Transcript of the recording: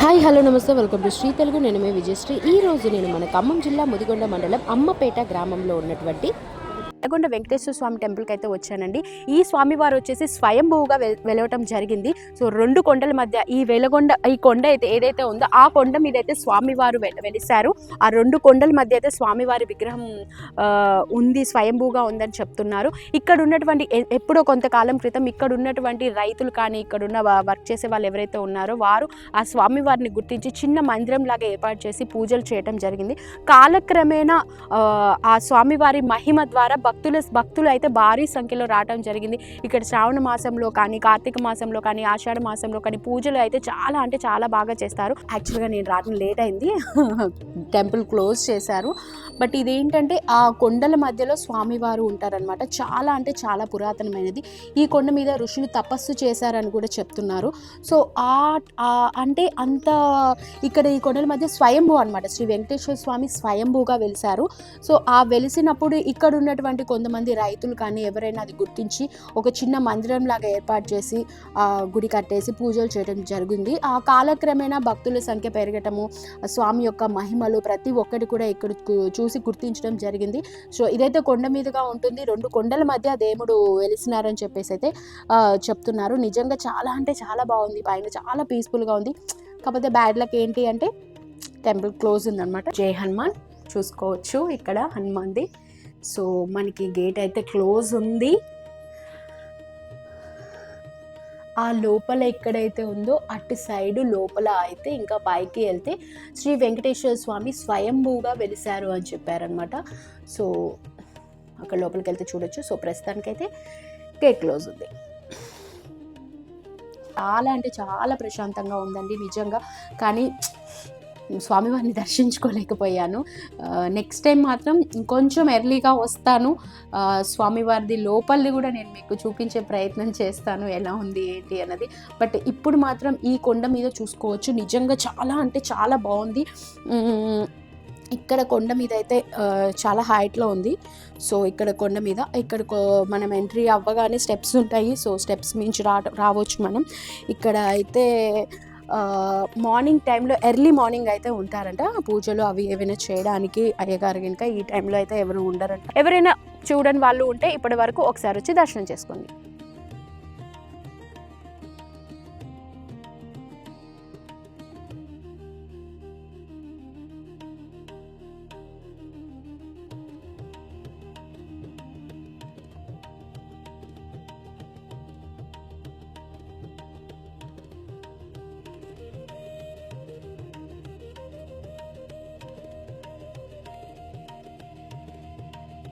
Hi hello నమస్తే. Welcome to Shri Telugu. నేను మీ విజయశ్రీ. ఈ రోజు నేను మన ఖమ్మం జిల్లా ముదిగొండ మండలం అమ్మపేట గ్రామంలో ఉన్నటువంటి ఎగొండ వెంకటేశ్వర స్వామి టెంపుల్కి అయితే వచ్చానండి. ఈ స్వామివారు వచ్చేసి స్వయంభూగా వెలవటం జరిగింది. సో రెండు కొండల మధ్య ఈ వెలగొండ ఈ కొండ అయితే ఏదైతే ఉందో ఆ కొండ మీద అయితే స్వామివారు వె వెలిశారు. ఆ రెండు కొండల మధ్య అయితే స్వామివారి విగ్రహం ఉంది స్వయంభూగా ఉందని చెప్తున్నారు. ఇక్కడ ఉన్నటువంటి ఎప్పుడో కొంతకాలం క్రితం ఇక్కడ ఉన్నటువంటి రైతులు కానీ ఇక్కడ ఉన్న వర్క్ చేసే వాళ్ళు ఎవరైతే ఉన్నారో వారు ఆ స్వామివారిని గుర్తించి చిన్న మందిరం లాగా ఏర్పాటు చేసి పూజలు చేయటం జరిగింది. కాలక్రమేణా ఆ, ఆ స్వామివారి మహిమ ద్వారా భక్తుల భక్తులు అయితే భారీ సంఖ్యలో రావడం జరిగింది. ఇక్కడ శ్రావణ మాసంలో కానీ కార్తీక మాసంలో కానీ ఆషాఢ మాసంలో కానీ పూజలు అయితే చాలా అంటే చాలా బాగా చేస్తారు. యాక్చువల్గా నేను రావడం లేట్ అయింది. టెంపుల్ క్లోజ్ చేశారు. బట్ ఇదేంటంటే ఆ కొండల మధ్యలో స్వామివారు ఉంటారనమాట చాలా అంటే చాలా పురాతనమైనది. ఈ కొండ మీద ఋషులు తపస్సు చేశారని కూడా చెప్తున్నారు. సో ఆ అంటే అంత ఇక్కడ ఈ కొండల మధ్య స్వయంభూ అనమాట శ్రీ వెంకటేశ్వర స్వామి స్వయంభూగా వెలిశారు. సో ఆ వెలిసినప్పుడు ఇక్కడ ఉన్నటువంటి కొంతమంది రైతులు కానీ ఎవరైనా అది గుర్తించి ఒక చిన్న మందిరం లాగా ఏర్పాటు చేసి ఆ గుడి కట్టేసి పూజలు చేయడం జరిగింది. ఆ కాలక్రమేణా భక్తుల సంఖ్య పెరగటము స్వామి యొక్క మహిమలు ప్రతి ఒక్కటి కూడా ఇక్కడ చూ చూసి గుర్తించడం జరిగింది. సో ఇదైతే కొండ మీదుగా ఉంటుంది. రెండు కొండల మధ్య దేవుడు వెలిసినారని చెప్పేసి అయితే చెప్తున్నారు. నిజంగా చాలా అంటే చాలా బాగుంది. పైన చాలా పీస్ఫుల్గా ఉంది. కాకపోతే బ్యాడ్ లక్ ఏంటి అంటే టెంపుల్ క్లోజ్ ఉందన్నమాట. జై హనుమాన్. చూసుకోవచ్చు ఇక్కడ హనుమాన్ది. సో మనకి గేట్ అయితే క్లోజ్ ఉంది. ఆ లోపల ఎక్కడైతే ఉందో అటు సైడ్ లోపల అయితే ఇంకా పైకి వెళ్తే శ్రీ వెంకటేశ్వర స్వామి స్వయంభూగా వెలిశారు అని చెప్పారనమాట సో అక్కడ లోపలికి వెళ్తే చూడొచ్చు. సో ప్రస్తుతానికైతే కేక్ క్లోజ్ ఉంది. చాలా అంటే చాలా ప్రశాంతంగా ఉందండి నిజంగా. కానీ స్వామివారిని దర్శించుకోలేకపోయాను. నెక్స్ట్ టైం మాత్రం ఇంకొంచెం ఎర్లీగా వస్తాను. స్వామివారిది లోపలిది కూడా నేను మీకు చూపించే ప్రయత్నం చేస్తాను. ఎలా ఉంది ఏంటి అన్నది. బట్ ఇప్పుడు మాత్రం ఈ కొండ మీద చూసుకోవచ్చు. నిజంగా చాలా అంటే చాలా బాగుంది. ఇక్కడ కొండ మీద అయితే చాలా హైట్లో ఉంది. సో ఇక్కడ కొండ మీద ఇక్కడ కో- మనం ఎంట్రీ అవ్వగానే స్టెప్స్ ఉంటాయి. సో స్టెప్స్ మించి రా రావచ్చు మనం. ఇక్కడ అయితే మార్నింగ్ టైంలో ఎర్లీ మార్నింగ్ అయితే ఉంటారంట. పూజలు అవి ఏవైనా చేయడానికి అయ్యగారు కనుక ఈ టైంలో అయితే ఎవరు ఉండరంట. ఎవరైనా చూడని వాళ్ళు ఉంటే ఇప్పటి వరకు ఒకసారి వచ్చి దర్శనం చేసుకోండి.